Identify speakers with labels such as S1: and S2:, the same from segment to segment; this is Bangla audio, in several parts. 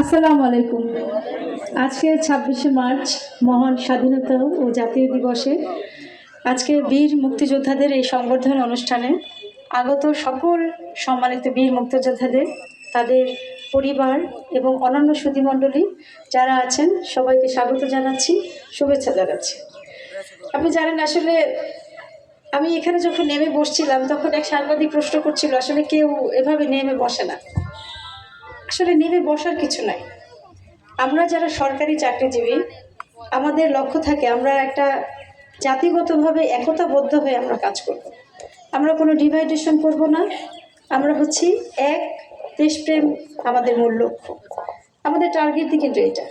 S1: আসসালামু আলাইকুম। আজকে ছাব্বিশে মার্চ মহান স্বাধীনতা ও জাতীয় দিবসে আজকে বীর মুক্তিযোদ্ধাদের এই সংবর্ধনা অনুষ্ঠানে আগত সকল সম্মানিত বীর মুক্তিযোদ্ধাদের, তাদের পরিবার এবং অন্যান্য সুধীমণ্ডলী যারা আছেন, সবাইকে স্বাগত জানাচ্ছি, শুভেচ্ছা জানাচ্ছি। আপনি জানেন আসলে আমি এখানে যখন নেমে বসছিলাম, তখন এক সাংবাদিক প্রশ্ন করছিল, আসলে কেউ এভাবে নেমে বসে না। আসলে নেমে বসার কিছু নাই। আমরা যারা সরকারি চাকরিজীবী, আমাদের লক্ষ্য থাকে আমরা একটা জাতিগতভাবে একতাবদ্ধ হয়ে আমরা কাজ করব। আমরা কোনো ডিভাইডেশন করব না। আমরা হচ্ছি এক দেশপ্রেম আমাদের মূল লক্ষ্য। আমাদের টার্গেটই কিন্তু এটা।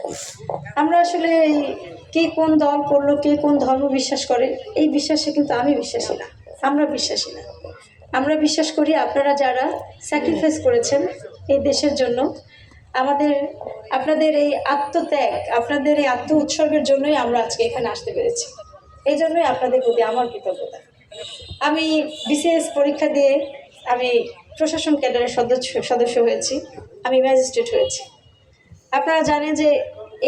S1: আমরা আসলে কে কোন দল করল, কে কোন ধর্ম বিশ্বাস করে, এই বিশ্বাসে কিন্তু আমি বিশ্বাসী না। আমরা বিশ্বাসী না। আমরা বিশ্বাস করি আপনারা যারা স্যাক্রিফাইস করেছেন এই দেশের জন্য, আমাদের, আপনাদের এই আত্মত্যাগ, আপনাদের এই আত্ম উৎসর্গের জন্যই আমরা আজকে এখানে আসতে পেরেছি। এই জন্যই আপনাদের প্রতি আমার কৃতজ্ঞতা। আমি বিসিএস পরীক্ষা দিয়ে আমি প্রশাসন ক্যাডারের সদস্য সদস্য হয়েছি, আমি ম্যাজিস্ট্রেট হয়েছি। আপনারা জানেন যে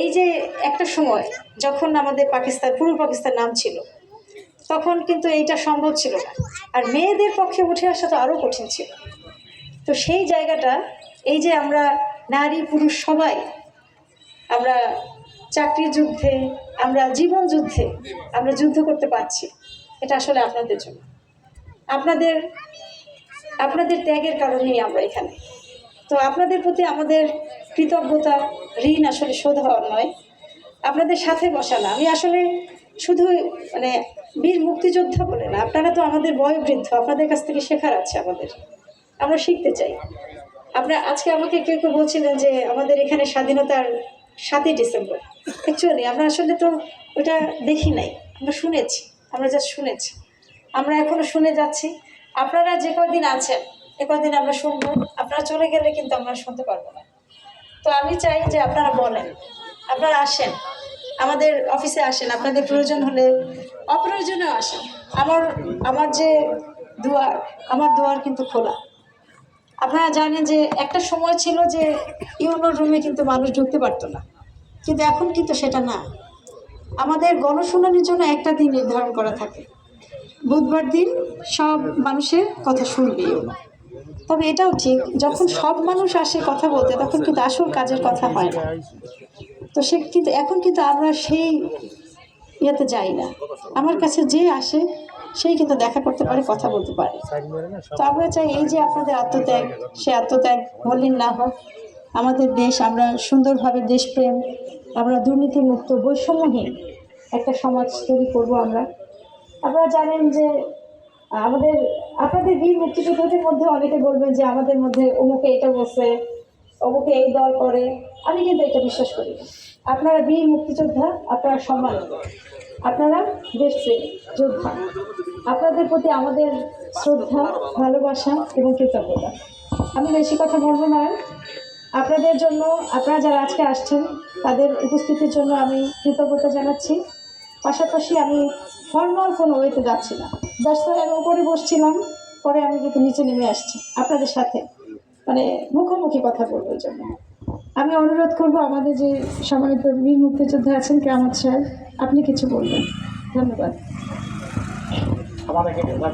S1: এই যে একটা সময় যখন আমাদের পাকিস্তান, পূর্ব পাকিস্তান নাম ছিল, তখন কিন্তু এইটা সম্ভব ছিল না। আর মেয়েদের পক্ষে উঠে আসা তো আরও কঠিন ছিল। তো সেই জায়গাটা, এই যে আমরা নারী, পুরুষ সবাই আমরা চাকরির যুদ্ধে, আমরা জীবন যুদ্ধে আমরা যুদ্ধ করতে পারছি। এটা আসলে আপনাদের জন্য। আপনাদের আপনাদের ত্যাগের কারণেই আমরা এখানে। তো আপনাদের প্রতি আমাদের কৃতজ্ঞতা, ঋণ আসলে শোধ হওয়ার নয়। আপনাদের সাথে বসা না। আমি আসলে শুধু মানে বীর মুক্তিযোদ্ধা বলে না, আপনারা তো আমাদের বয়োবৃদ্ধ, আপনাদের কাছ থেকে শেখার আছে আমাদের। আমরা শিখতে চাই। আপনারা আজকে আমাকে কেউ কেউ বলছিলেন যে আমাদের এখানে স্বাধীনতার সাতই ডিসেম্বর। অ্যাকচুয়ালি আমরা আসলে তো ওটা দেখি নাই, আমরা শুনেছি, আমরা যা শুনেছি। আমরা এখনও শুনে যাচ্ছি। আপনারা যে কদিন আছেন, এ কদিন আমরা শুনব, আপনারা চলে গেলে কিন্তু আমরা শুনতে পারব না। তো আমি চাই যে আপনারা বলেন, আপনারা আসেন, আমাদের অফিসে আসেন, আপনাদের প্রয়োজন হলে অপ্রয়োজনেও আসেন। আমার আমার যে দুয়ার, আমার দুয়ার কিন্তু খোলা। আপনারা জানেন যে একটা সময় ছিল যে ইউনোর রুমে কিন্তু মানুষ ঢুকতে পারতো না। কিন্তু এখন কিন্তু সেটা না। আমাদের গণশুনানির জন্য একটা দিন নির্ধারণ করা থাকে। বুধবার দিন সব মানুষের কথা শুনবে ইউনো। তবে এটাও ঠিক, যখন সব মানুষ আসে কথা বলতে, তখন কিন্তু আসল কাজের কথা হয় না। তো সে কিন্তু, এখন কিন্তু আমরা সেই ইয়েতে যাই না। আমার কাছে যে আসে, সেই কিন্তু দেখা করতে পারে, কথা বলতে পারে। তো আমরা চাই এই যে আপনাদের আত্মত্যাগ, সে আত্মত্যাগ মলিন না হোক। আমাদের দেশ, আমরা সুন্দরভাবে দেশপ্রেম, আমরা দুর্নীতিমুক্ত, বৈষম্যহীন একটা সমাজ তৈরি করব আমরা। আপনারা জানেন যে আমাদের, আপনাদের বীর মুক্তিযোদ্ধাদের মধ্যে অনেকে বলবেন যে আমাদের মধ্যে অমুকে এটা বসে অমুকে এই দল করে, আমি কিন্তু এটা বিশ্বাস করি আপনারা বীর মুক্তিযোদ্ধা, আপনারা সম্মান আপনারা দেশপ্রেমী যোদ্ধা। আপনাদের প্রতি আমাদের শ্রদ্ধা, ভালোবাসা এবং কৃতজ্ঞতা। আমি বেশি কথা বলব না। আপনাদের জন্য, আপনারা যারা আজকে আসছেন, তাদের উপস্থিতির জন্য আমি কৃতজ্ঞতা জানাচ্ছি। পাশাপাশি আমি ফর্মাল কোনো ওয়েতে যাচ্ছি না। দশ আমি উপরে বসছিলাম, পরে আমি কিন্তু নিচে নেমে আসছি। আপনাদের সাথে। মুখোমুখি কথা বলবার জন্য। আমি অনুরোধ করব আমাদের যে সম্মানিত বীর মুক্তিযোদ্ধা আছেন কেমন স্যার আপনি কিছু বলবেন। ধন্যবাদ।